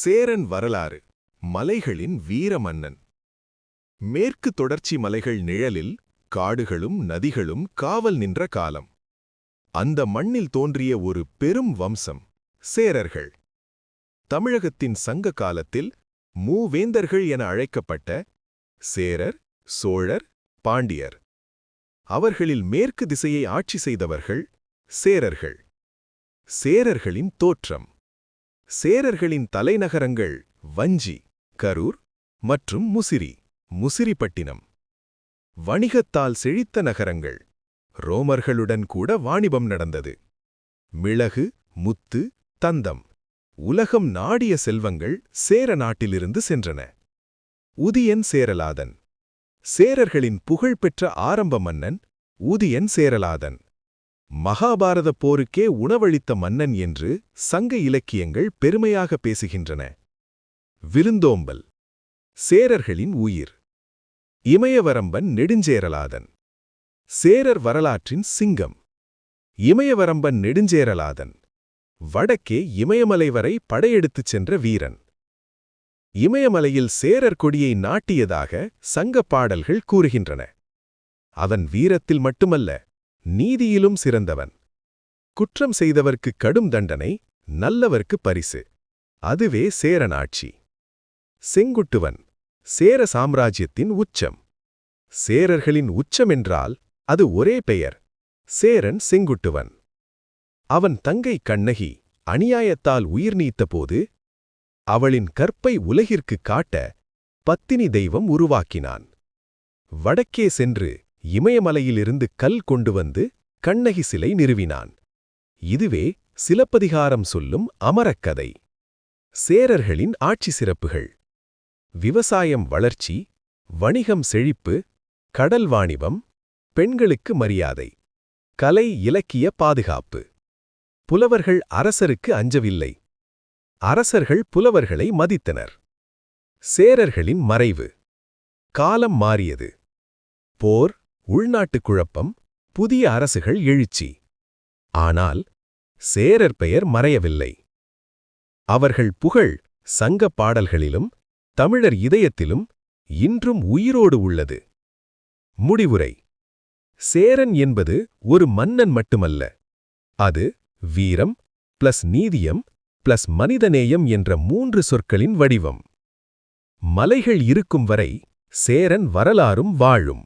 சேரன் வரலாறு. மலைகளின் வீரமன்னன். மேற்கு தொடர்ச்சி மலைகள் நிழலில் காடுகளும் நதிகளும் காவல் நின்ற காலம். அந்த மண்ணில் தோன்றிய ஒரு பெரும் வம்சம் சேரர்கள். தமிழகத்தின் சங்க காலத்தில் மூவேந்தர்கள் என அழைக்கப்பட்ட சேரர் சோழர் பாண்டியர். அவர்களில் மேற்கு திசையை ஆட்சி செய்தவர்கள் சேரர்கள். சேரர்களின் தோற்றம். சேரர்களின் தலைநகரங்கள் வஞ்சி கரூர் மற்றும் முசிறி முசிறிப்பட்டினம். வணிகத்தால் செழித்த நகரங்கள். ரோமர்களுடன் கூட வாணிபம் நடந்தது. மிளகு முத்து தந்தம். உலகம் நாடிய செல்வங்கள் சேர நாட்டிலிருந்து சென்றன. உதியன் சேரலாதன். சேரர்களின் புகழ்பெற்ற ஆரம்ப மன்னன் உதியன் சேரலாதன். மகாபாரத போருக்கே உணவளித்த மன்னன் என்று சங்க இலக்கியங்கள் பெருமையாக பேசுகின்றன. விருந்தோம்பல். சேரர்களின் உயிர். இமயவரம்பன் நெடுஞ்சேரலாதன். சேரர் வரலாற்றின் சிங்கம். இமயவரம்பன் நெடுஞ்சேரலாதன். வடக்கே இமயமலை வரை படையெடுத்துச் சென்ற வீரன். இமயமலையில் சேரர் கொடியை நாட்டியதாக சங்கப் பாடல்கள் கூறுகின்றன. அவன் வீரத்தில் மட்டுமல்ல நீதியிலும் சிறந்தவன். குற்றம் செய்தவர்க்கு கடும் தண்டனை நல்லவர்க்கு பரிசு. அதுவே சேரனாட்சி செங்குட்டுவன் சேர சாம்ராஜ்யத்தின் உச்சம். சேரர்களின் உச்சமென்றால் அது ஒரே பெயர் சேரன் செங்குட்டுவன். அவன் தங்கை கண்ணகி அநியாயத்தால் உயிர் நீத்தபோது அவளின் கற்பை உலகிற்குக் காட்ட பத்தினி தெய்வம் உருவாக்கினான். வடக்கே சென்று இமயமலையிலிருந்து கல் கொண்டு வந்து கண்ணகி சிலை நிறுவினான். இதுவே சிலப்பதிகாரம் சொல்லும் அமரக்கதை. சேரர்களின் ஆட்சி சிறப்புகள். விவசாயம் வளர்ச்சி வணிகம் செழிப்பு கடல் வாணிபம் பெண்களுக்கு மரியாதை கலை இலக்கிய பாதுகாப்பு. புலவர்கள் அரசருக்கு அஞ்சவில்லை. அரசர்கள் புலவர்களை மதித்தனர். சேரர்களின் மறைவு. காலம் மாறியது. போர் உள்நாட்டுக் குழப்பம் புதிய அரசுகள் எழுச்சி. ஆனால் சேரர் பெயர் மறையவில்லை. அவர்கள் புகழ் சங்கப் பாடல்களிலும் தமிழர் இதயத்திலும் இன்றும் உயிரோடு உள்ளது. முடிவுரை. சேரன் என்பது ஒரு மன்னன் மட்டுமல்ல. அது வீரம் பிளஸ் நீதியம் பிளஸ் மனிதநேயம் என்ற மூன்று சொற்களின் வடிவம். மலைகள் இருக்கும் வரை சேரன் வரலாறும் வாழும்.